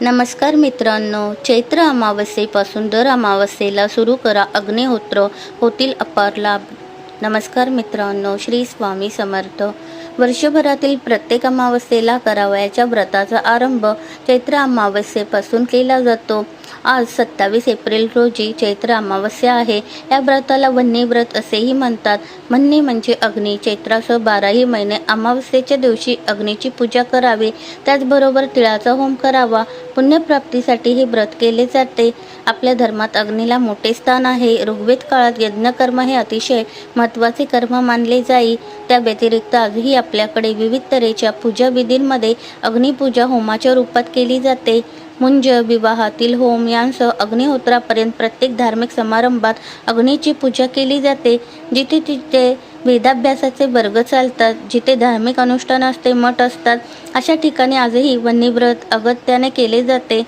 नमस्कार मित्रांनो चैत्र अमावस्येपासून दर अमावस्येला सुरू करा अग्निहोत्र होतील अपार लाभ. नमस्कार मित्रांनो श्री स्वामी समर्थ. वर्षभरातील प्रत्येक अमावस्येला करावयाच्या व्रताचा आरंभ चैत्र अमावस्येपासून केला जातो. आज सत्तावीस एप्रिल रोजी चैत्र अमावस्या आहे. या व्रताला वन्नी व्रत असेही म्हणतात. वन्नी म्हणजे अग्नी. चैत्रासह बाराही महिने अमावस्येच्या दिवशी अग्नीची पूजा करावी. त्याचबरोबर तिळाचा होम करावा. पुण्यप्राप्तीसाठी हे व्रत केले जाते. आपल्या धर्मात अग्नीला मोठे स्थान आहे. ऋग्वेद काळात यज्ञकर्म हे अतिशय महत्त्वाचे कर्म मानले जाई. त्या व्यतिरिक्त आजही आपल्याकडे विविध तऱ्हेच्या पूजाविधींमध्ये अग्निपूजा होमाच्या रूपात केली जाते. मुंज विवाहातील होम यांसह अग्निहोत्रापर्यंत प्रत्येक धार्मिक समारंभात अग्नीची पूजा केली जाते जिथे तिथे वेदाभ्यासाचे वर्ग चालतात जिथे धार्मिक अनुष्ठान असते मठ असतात. अशा ठिकाणी आजही वन्यव्रत अगत्याने केले जाते.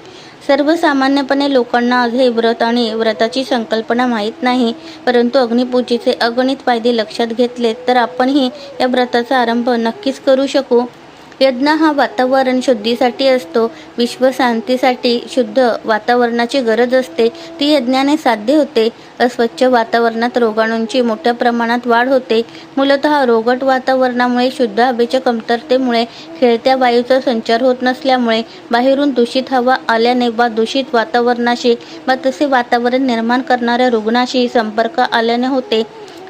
सर्वसामान्यपणे लोकांना आज हे व्रत आणि व्रताची संकल्पना माहीत नाही परंतु अग्निपूजेचे अगणित फायदे लक्षात घेतले तर आपणही या व्रताचा आरंभ नक्कीच करू शकू. यज्ञ हा वातावरण शुद्धीसाठी असतो. विश्वशांतीसाठी शुद्ध वातावरणाची गरज असते. ती यज्ञाने साध्य होते. अस्वच्छ वातावरणात रोगाणूंची मोठ्या प्रमाणात वाढ होते. मूलतः रोगट वातावरणामुळे शुद्ध हवेच्या कमतरतेमुळे खेळत्या वायूचा संचार होत नसल्यामुळे बाहेरून दूषित हवा आल्याने वा दूषित वातावरणाशी वा तसे वातावरण निर्माण करणाऱ्या रुग्णाशी संपर्क आल्याने होते.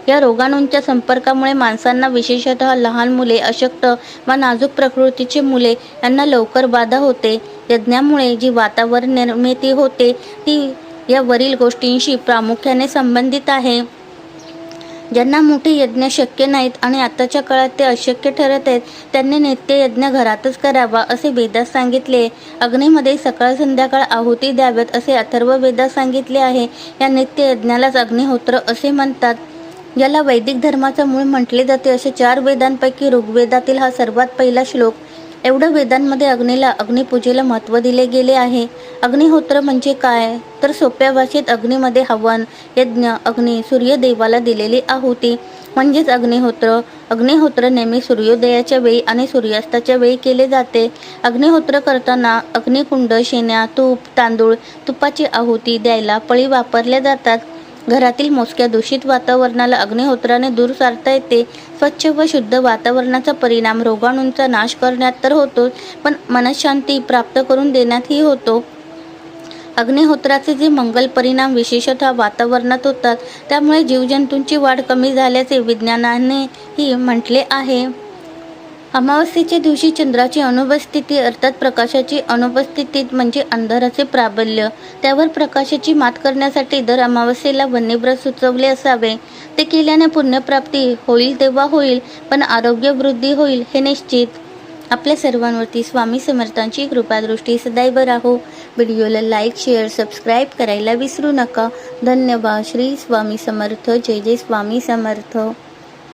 या रोगाणूंच्या संपर्कामुळे माणसांना विशेषतः लहान मुले अशक्त व नाजूक प्रकृतीची मुले यांना लवकर बाधा होते. यज्ञामुळे जी वातावरण निर्मिती होते ती या वरील गोष्टींशी प्रामुख्याने संबंधित आहे. ज्यांना मोठे यज्ञ शक्य नाहीत आणि आताच्या काळात ते अशक्य ठरत आहेत त्यांनी नित्य यज्ञ घरातच करावा असे वेदात सांगितले. अग्नीमध्ये सकाळ संध्याकाळ आहुती द्याव्यात असे अथर्व वेदात सांगितले आहे. या नित्य यज्ञालाच अग्निहोत्र असे म्हणतात. याला वैदिक धर्माचा मूळ म्हटले जाते असे चार वेदांपैकी ऋग्वेदातील हा सर्वात पहिला श्लोक. एवढं वेदांमध्ये अग्नीला अग्निपूजेला महत्त्व दिले गेले आहे. अग्निहोत्र म्हणजे काय? तर सोप्या भाषेत अग्नीमध्ये हवन यज्ञ अग्नी सूर्यदेवाला दिलेली आहुती. म्हणजेच अग्निहोत्र. अग्निहोत्र नेहमी सूर्योदयाच्या वेळी आणि सूर्यास्ताच्या वेळी केले जाते. अग्निहोत्र करताना अग्निकुंड शेण्या तूप तांदूळ तुपाची आहुती द्यायला पळी वापरल्या जातात. घरातील मोजक्या दूषित वातावरणाला अग्निहोत्राने दूर सारता येते. स्वच्छ व शुद्ध वातावरणाचा परिणाम रोगाणूंचा नाश करण्यात तर होतोच पण मनशांती प्राप्त करून देण्यातही होतो. अग्निहोत्राचे जे मंगल परिणाम विशेषतः वातावरणात होतात त्यामुळे जीवजंतूंची वाढ कमी झाल्याचे विज्ञानानेही म्हटले आहे. अमावस्येच्या दिवशी चंद्राची अनुपस्थिती अर्थात प्रकाशाची अनुपस्थिती म्हणजे अंधाराचे प्राबल्य. त्यावर प्रकाशाची मात करण्यासाठी दर अमावस्येला वन्यव्रत सुचवले असावे. ते केल्याने पुण्यप्राप्ती होईल तेव्हा होईल पण आरोग्य वृद्धी होईल हे निश्चित. आपल्या सर्वांवरती स्वामी समर्थांची कृपादृष्टी सदैव राहो. व्हिडिओला लाईक शेअर सबस्क्राईब करायला विसरू नका. धन्यवाद. श्री स्वामी समर्थ. जय जय स्वामी समर्थ.